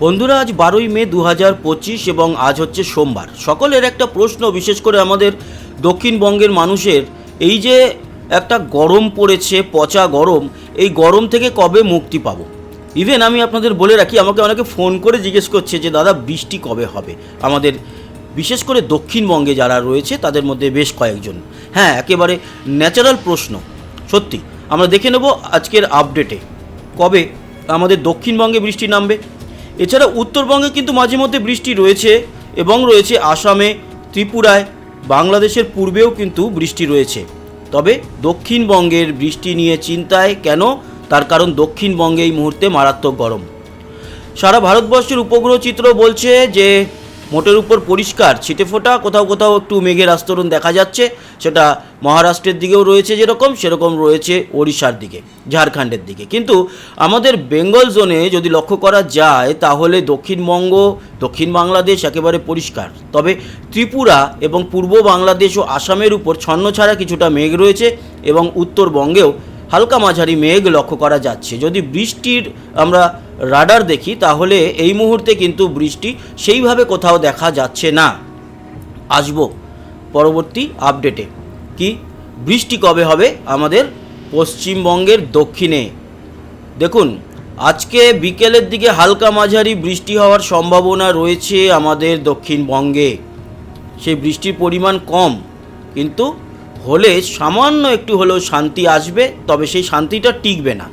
বন্ধুরা, আজ বারোই মে দু হাজার পঁচিশ এবং আজ হচ্ছে সোমবার। সকলের একটা প্রশ্ন, বিশেষ করে আমাদের দক্ষিণবঙ্গের মানুষের, এই যে একটা গরম পড়েছে, পচা গরম, এই গরম থেকে কবে মুক্তি পাব? ইভেন আমি আপনাদের বলে রাখি, আমাকে অনেকে ফোন করে জিজ্ঞেস করছে যে, দাদা, বৃষ্টি কবে হবে? আমাদের, বিশেষ করে দক্ষিণবঙ্গে যারা রয়েছে, তাদের মধ্যে বেশ কয়েকজন। হ্যাঁ একেবারে ন্যাচারাল প্রশ্ন, সত্যি। আমরা দেখে নেব আজকের আপডেটে কবে আমাদের দক্ষিণবঙ্গে বৃষ্টি নামবে? এছাড়া উত্তরবঙ্গে কিন্তু মাঝে মধ্যে বৃষ্টি রয়েছে এবং রয়েছে আসামে, ত্রিপুরায়, বাংলাদেশের পূর্বেও কিন্তু বৃষ্টি রয়েছে। তবে দক্ষিণবঙ্গের বৃষ্টি নিয়ে চিন্তায় কেন? তার কারণ দক্ষিণবঙ্গে এই মুহূর্তে মারাত্মক গরম। সারা ভারতবর্ষের উপগ্রহ চিত্র বলছে যে মোটের উপর পরিষ্কার ছিটে ফোটা, কোথাও কোথাও একটু মেঘের আস্তরণ দেখা যাচ্ছে। সেটা মহারাষ্ট্রের দিকেও রয়েছে যেরকম, সেরকম রয়েছে ওড়িশার দিকে, ঝাড়খণ্ডের দিকে। কিন্তু আমাদের বেঙ্গল জোনে যদি লক্ষ্য করা যায়, তাহলে দক্ষিণবঙ্গ, দক্ষিণ বাংলাদেশ একেবারে পরিষ্কার। তবে ত্রিপুরা এবং পূর্ব বাংলাদেশ ও আসামের উপর ছন্ন ছাড়া কিছুটা মেঘ রয়েছে এবং উত্তরবঙ্গেও হালকা মাঝারি মেঘ লক্ষ্য করা যাচ্ছে। যদি বৃষ্টির আমরা রাডার দেখি, তাহলে এই মুহূর্তে কিন্তু বৃষ্টি সেইভাবে কোথাও দেখা যাচ্ছে না। আসব পরবর্তী আপডেটে। কি? বৃষ্টি কবে হবে? আমাদের পশ্চিমবঙ্গের দক্ষিণে। দেখুন, আজকে বিকেলের দিকে হালকা মাঝারি বৃষ্টি হওয়ার সম্ভাবনা রয়েছে আমাদের দক্ষিণবঙ্গে। সেই বৃষ্টির পরিমাণ কম, কিন্তু হলে সামান্য একটু হলেও শান্তি আসবে, তবে সেই শান্তিটা টিকবে না।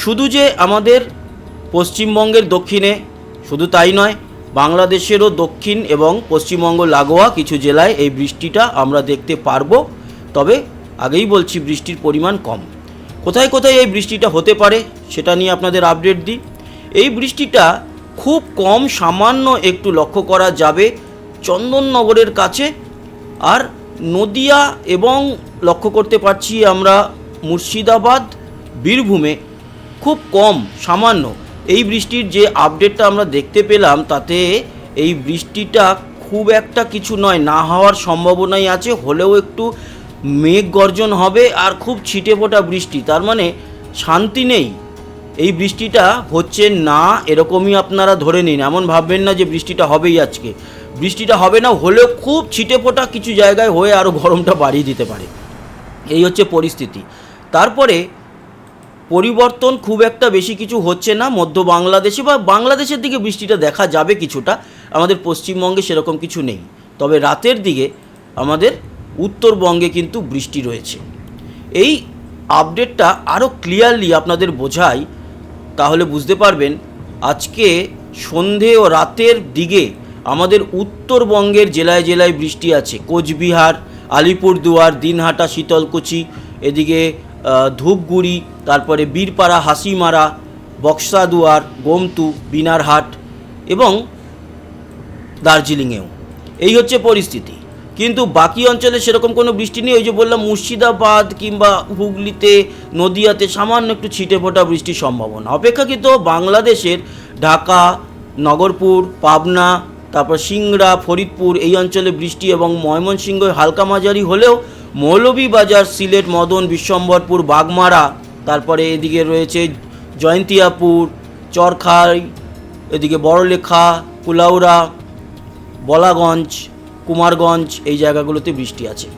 শুধু যে আমাদের পশ্চিমবঙ্গের দক্ষিণে, শুধু তাই নয়, বাংলাদেশেরও দক্ষিণ এবং পশ্চিমবঙ্গ লাগোয়া কিছু জেলায় এই বৃষ্টিটা আমরা দেখতে পারব, তবে আগেই বলছি বৃষ্টির পরিমাণ কম। কোথায় কোথায় এই বৃষ্টিটা হতে পারে সেটা নিয়ে আপনাদের আপডেট দিই। এই বৃষ্টিটা খুব কম সামান্য একটু লক্ষ্য করা যাবে চন্দননগরের কাছে, আর নদিয়া এবং লক্ষ্য করতে পারছি আমরা মুর্শিদাবাদ, বীরভূমে খুব কম, সামান্য। এই বৃষ্টির যে আপডেটটা আমরা দেখতে পেলাম, তাতে এই বৃষ্টিটা খুব একটা কিছু নয়, না হওয়ার সম্ভাবনাই আছে, হলেও একটু মেঘ গর্জন হবে আর খুব ছিটে ফোটা বৃষ্টি। তার মানে শান্তি নেই। এই বৃষ্টিটা হচ্ছে না, এরকমই আপনারা ধরে নিন। এমন ভাববেন না যে বৃষ্টিটা হবেই আজকে। বৃষ্টিটা হবে না, হলেও খুব ছিটে ফোটা কিছু জায়গায় হয়ে আরও গরমটা বাড়িয়ে দিতে পারে। এই হচ্ছে পরিস্থিতি। তারপরে পরিবর্তন খুব একটা বেশি কিছু হচ্ছে না, মধ্য বাংলাদেশে বা বাংলাদেশের দিকে বৃষ্টিটা দেখা যাবে কিছুটা, আমাদের পশ্চিমবঙ্গে সেরকম কিছু নেই। তবে রাতের দিকে আমাদের উত্তরবঙ্গে কিন্তু বৃষ্টি রয়েছে। এই আপডেটটা আরও ক্লিয়ারলি আপনাদের বোঝাই, তাহলে বুঝতে পারবেন আজকে সন্ধে ও রাতের দিকে আমাদের উত্তরবঙ্গের জেলায় জেলায় বৃষ্টি আছে। কোচবিহার, আলিপুরদুয়ার, দিনহাটা, শীতলকুচি, এদিকে ধূপগুড়ি, তারপরে বীরপাড়া, হাসিমারা, বক্সাদুয়ার, গোমতু, বিনারহাট এবং দার্জিলিংয়েও। এই হচ্ছে পরিস্থিতি। কিন্তু বাকি অঞ্চলে সেরকম কোনো বৃষ্টি নেই। ওই যে বললাম, মুর্শিদাবাদ কিংবা হুগলিতে, নদিয়াতে সামান্য একটু ছিটে ফোটা বৃষ্টির সম্ভাবনা। অপেক্ষাকৃত বাংলাদেশের ঢাকা, নগরপুর, পাবনা তারপর সিংড়া, ফরিদপুর এই অঞ্চলে বৃষ্টি এবং ময়মনসিংহ হালকা মাঝারি হলেও মৌলভীবাজার, সিলেট, মদন, বিশ্বম্বরপুর, বাগমারা, তারপরে এদিকে রয়েছে জয়ন্তিয়াপুর, চরখাই, এদিকে বড়লেখা, কুলাউড়া, বলাগঞ্জ, কুমারগঞ্জ এই জায়গাগুলোতে বৃষ্টি আছে।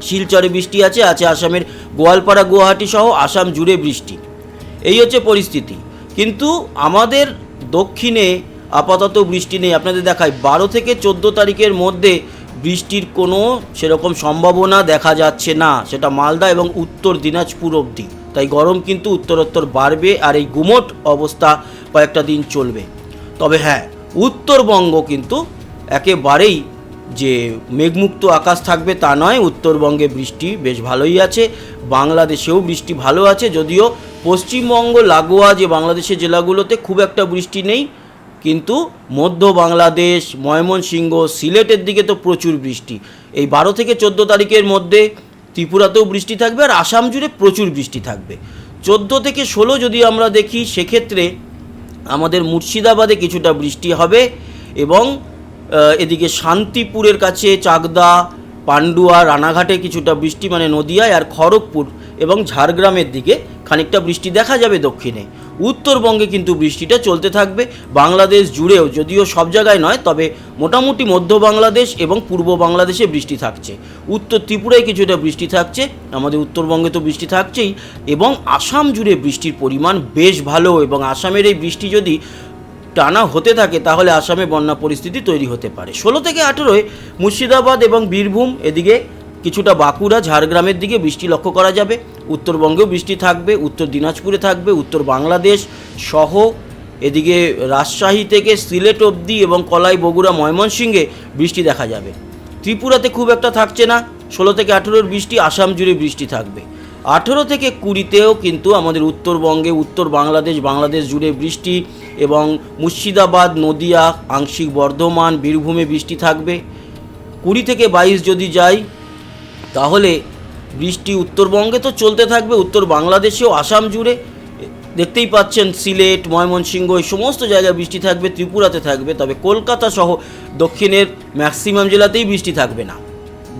শিলচরে বৃষ্টি আছে আছে আসামের গোয়ালপাড়া, গুয়াহাটি সহ আসাম জুড়ে বৃষ্টি। এই হচ্ছে পরিস্থিতি। কিন্তু আমাদের দক্ষিণে আপাতত বৃষ্টি নেই। আপনাদের দেখায় বারো থেকে চোদ্দ তারিখের মধ্যে বৃষ্টির কোনো সেরকম সম্ভাবনা দেখা যাচ্ছে না। সেটা মালদা এবং উত্তর দিনাজপুর অবধি। তাই গরম কিন্তু উত্তরোত্তর বাড়বে আর এই গুমট অবস্থা কয়েকটা দিন চলবে। তবে হ্যাঁ উত্তরবঙ্গ কিন্তু একেবারেই যে মেঘমুক্ত আকাশ থাকবে তা নয়, উত্তরবঙ্গে বৃষ্টি বেশ ভালোই আছে, বাংলাদেশেও বৃষ্টি ভালো আছে, যদিও পশ্চিমবঙ্গ লাগোয়া যে বাংলাদেশের জেলাগুলোতে খুব একটা বৃষ্টি নেই। কিন্তু মধ্য বাংলাদেশ, ময়মনসিংহ, সিলেটের দিকে তো প্রচুর বৃষ্টি। এই বারো থেকে চোদ্দ তারিখের মধ্যে ত্রিপুরাতেও বৃষ্টি থাকবে আর আসাম জুড়ে প্রচুর বৃষ্টি থাকবে। চোদ্দ থেকে ষোলো যদি আমরা দেখি, সেক্ষেত্রে আমাদের মুর্শিদাবাদে কিছুটা বৃষ্টি হবে এবং এদিকে শান্তিপুরের কাছে চাকদা, পান্ডুয়া, রানাঘাটে কিছুটা বৃষ্টি মানে নদিয়ায় আর খড়গপুর এবং ঝাড়গ্রামের দিকে খানিকটা বৃষ্টি দেখা যাবে দক্ষিণে। উত্তরবঙ্গে কিন্তু বৃষ্টিটা চলতে থাকবে, বাংলাদেশ জুড়েও, যদিও সব জায়গায় নয়, তবে মোটামুটি মধ্য বাংলাদেশ এবং পূর্ব বাংলাদেশে বৃষ্টি থাকছে। উত্তর ত্রিপুরায় কিছুটা বৃষ্টি থাকছে, আমাদের উত্তরবঙ্গে তো বৃষ্টি থাকছেই, এবং আসাম জুড়ে বৃষ্টির পরিমাণ বেশ ভালো এবং আসামের এই বৃষ্টি যদি টানা হতে থাকে, তাহলে আসামে বন্যা পরিস্থিতি তৈরি হতে পারে। ষোলো থেকে আঠেরোয় মুর্শিদাবাদ এবং বীরভূম, এদিকে কিছুটা বাঁকুড়া, ঝাড়গ্রামের দিকে বৃষ্টি লক্ষ্য করা যাবে। উত্তরবঙ্গেও বৃষ্টি থাকবে, উত্তর দিনাজপুরে থাকবে, উত্তর বাংলাদেশ সহ এদিকে রাজশাহী থেকে সিলেট অবধি এবং কলাই, বগুড়া, ময়মনসিংহে বৃষ্টি দেখা যাবে। ত্রিপুরাতে খুব একটা থাকছে না, ষোলো থেকে আঠেরোর বৃষ্টি, আসাম জুড়ে বৃষ্টি থাকবে। আঠেরো থেকে কুড়িতেও কিন্তু আমাদের উত্তরবঙ্গে, উত্তর বাংলাদেশ বাংলাদেশ জুড়ে বৃষ্টি এবং মুর্শিদাবাদ, নদিয়া, আংশিক বর্ধমান, বীরভূমে বৃষ্টি থাকবে। কুড়ি থেকে বাইশ যদি যাই তাহলে বৃষ্টি উত্তরবঙ্গে তো চলতে থাকবে, উত্তর বাংলাদেশেও আসাম জুড়ে। দেখতেই পাচ্ছেন সিলেট, ময়মনসিংহ, এই সমস্ত জায়গায় বৃষ্টি থাকবে, ত্রিপুরাতে থাকবে, তবে কলকাতা সহ দক্ষিণের ম্যাক্সিমাম জেলাতেই বৃষ্টি থাকবে না।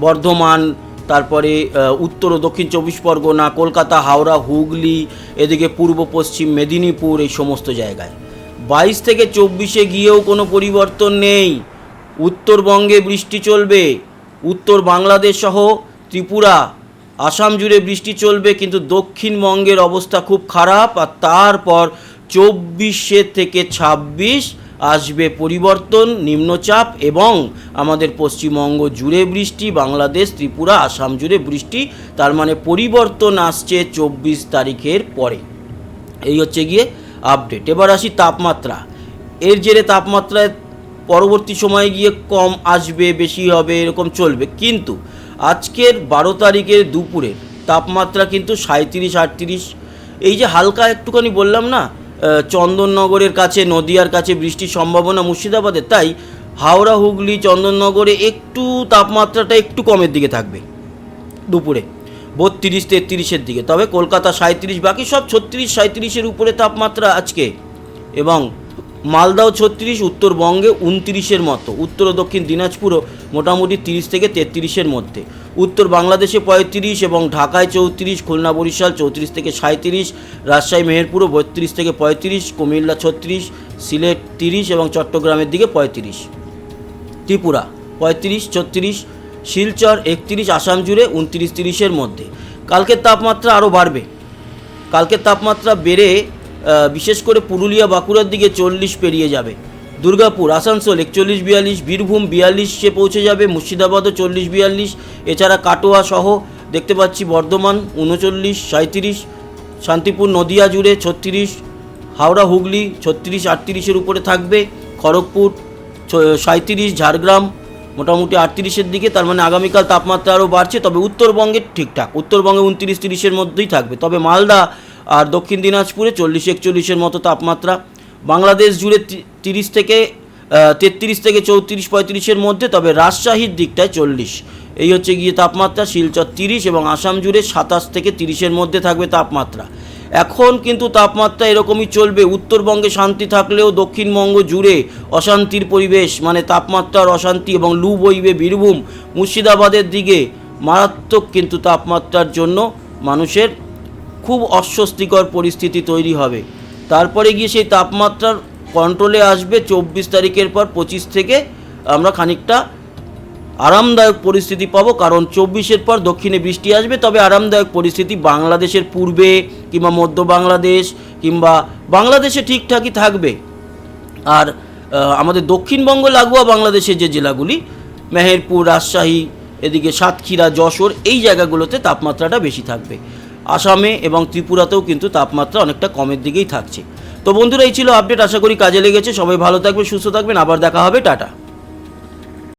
বর্ধমান, তারপরে উত্তর ও দক্ষিণ চব্বিশ পরগনা, কলকাতা, হাওড়া, হুগলি, এদিকে পূর্ব পশ্চিম মেদিনীপুর, এই সমস্ত জায়গায়। বাইশ থেকে চব্বিশে গিয়েও কোনো পরিবর্তন নেই। উত্তরবঙ্গে বৃষ্টি চলবে, উত্তর বাংলাদেশ সহ ত্রিপুরা। আসাম জুড়ে বৃষ্টি চলবে, কিন্তু দক্ষিণবঙ্গের অবস্থা খুব খারাপ, আর তারপর চব্বিশে থেকে ছাব্বিশ আসবে পরিবর্তন, নিম্নচাপ এবং আমাদের পশ্চিমবঙ্গ জুড়ে বৃষ্টি, বাংলাদেশ, ত্রিপুরা, আসাম জুড়ে বৃষ্টি, তার মানে পরিবর্তন আসছে চব্বিশ তারিখের পরে। এই হচ্ছে গিয়ে আপডেট এবার আসি তাপমাত্রা। এর জেরে তাপমাত্রায় পরবর্তী সময়ে গিয়ে কম আসবে, বেশি হবে, এরকম চলবে। কিন্তু আজকের বারো তারিখের দুপুরে তাপমাত্রা কিন্তু সাঁত্রিশ আটত্রিশ। এই যে হালকা একটুখানি বললাম না চন্দননগরের কাছে, নদিয়ার কাছে বৃষ্টির সম্ভাবনা মুর্শিদাবাদে, তাই হাওড়া, হুগলি, চন্দননগরে একটু তাপমাত্রাটা একটু কমের দিকে থাকবে দুপুরে, বত্রিশ, তেত্রিশের দিকে। তবে কলকাতা সাঁত্রিশ বাকি সব ছত্রিশ সাঁত্রিশের উপরে তাপমাত্রা আজকে এবং মালদাও ছত্রিশ, উত্তরবঙ্গে উনত্রিশের মতো। উত্তর ও দক্ষিণ দিনাজপুরও মোটামুটি তিরিশ থেকে তেত্রিশের মধ্যে। উত্তর বাংলাদেশে পঁয়ত্রিশ এবং ঢাকায় চৌত্রিশ, খুলনা, বরিশাল চৌত্রিশ থেকে সাঁত্রিশ রাজশাহী, মেহেরপুরও বত্রিশ থেকে পঁয়ত্রিশ, কুমিল্লা ছত্রিশ, সিলেট তিরিশ এবং চট্টগ্রামের দিকে পঁয়ত্রিশ। ত্রিপুরা পঁয়ত্রিশ, ছত্রিশ, শিলচর একত্রিশ আসাম জুড়ে উনত্রিশ, তিরিশের মধ্যে। কালকের তাপমাত্রা আরও বাড়বে। কালকের তাপমাত্রা বেড়ে বিশেষ করে পুরুলিয়া বাঁকুড়ার দিকে চল্লিশ পেরিয়ে যাবে। দুর্গাপুর, আসানসোল একচল্লিশ বিয়াল্লিশ, বীরভূম বিয়াল্লিশে পৌঁছে যাবে, মুর্শিদাবাদও চল্লিশ বিয়াল্লিশ, এছাড়া কাটোয়া সহ দেখতে পাচ্ছি বর্ধমান উনচল্লিশ সাঁত্রিশ শান্তিপুর, নদিয়া জুড়ে ছত্রিশ, হাওড়া, হুগলি ছত্রিশ, আটত্রিশের উপরে থাকবে, খড়গপুর সাঁত্রিশ ঝাড়গ্রাম মোটামুটি আটত্রিশের দিকে, তার মানে আগামীকাল তাপমাত্রা আরও বাড়ছে, তবে উত্তরবঙ্গের ঠিকঠাক, উত্তরবঙ্গে উনত্রিশ তিরিশের মধ্যেই থাকবে। তবে মালদা আর দক্ষিণ দিনাজপুরে চল্লিশ একচল্লিশের মতো তাপমাত্রা। বাংলাদেশ জুড়ে তিরিশ থেকে তেত্রিশ থেকে চৌত্রিশ, পঁয়ত্রিশের মধ্যে, তবে রাজশাহীর দিকটায় চল্লিশ। এই হচ্ছে গিয়ে তাপমাত্রা, শিলচর তিরিশ এবং আসাম জুড়ে সাতাশ থেকে তিরিশের মধ্যে থাকবে তাপমাত্রা। এখন কিন্তু তাপমাত্রা এরকমই চলবে, উত্তরবঙ্গে শান্তি থাকলেও দক্ষিণবঙ্গ জুড়ে অশান্তির পরিবেশ মানে তাপমাত্রার অশান্তি এবং লু বইবে বীরভূম। মুর্শিদাবাদের দিকে মারাত্মক কিন্তু তাপমাত্রার জন্য মানুষের খুব অস্বস্তিকর পরিস্থিতি তৈরি হবে। তারপরে গিয়ে সেই তাপমাত্রার কন্ট্রোলে আসবে চব্বিশ তারিখের পর পঁচিশ থেকে আমরা খানিকটা আরামদায়ক পরিস্থিতি পাবো, কারণ চব্বিশের পর দক্ষিণে বৃষ্টি আসবে, তবে আরামদায়ক পরিস্থিতি বাংলাদেশের পূর্বে কিংবা মধ্য বাংলাদেশ কিংবা বাংলাদেশে ঠিকঠাকই থাকবে। আর আমাদের দক্ষিণবঙ্গ লাগোয়া বাংলাদেশের যে জেলাগুলি, মেহেরপুর, রাজশাহী, এদিকে সাতক্ষীরা, যশোর, এই জায়গাগুলোতে তাপমাত্রাটা বেশি থাকবে। আসামে এবং ত্রিপুরাতেও কিন্তু তাপমাত্রা অনেকটা কমের দিকেই থাকছে। তো বন্ধুরা, এই ছিল আপডেট আশা করি কাজে লেগেছে। সবাই ভালো থাকবে সুস্থ থাকবেন। আবার দেখা হবে। টাটা।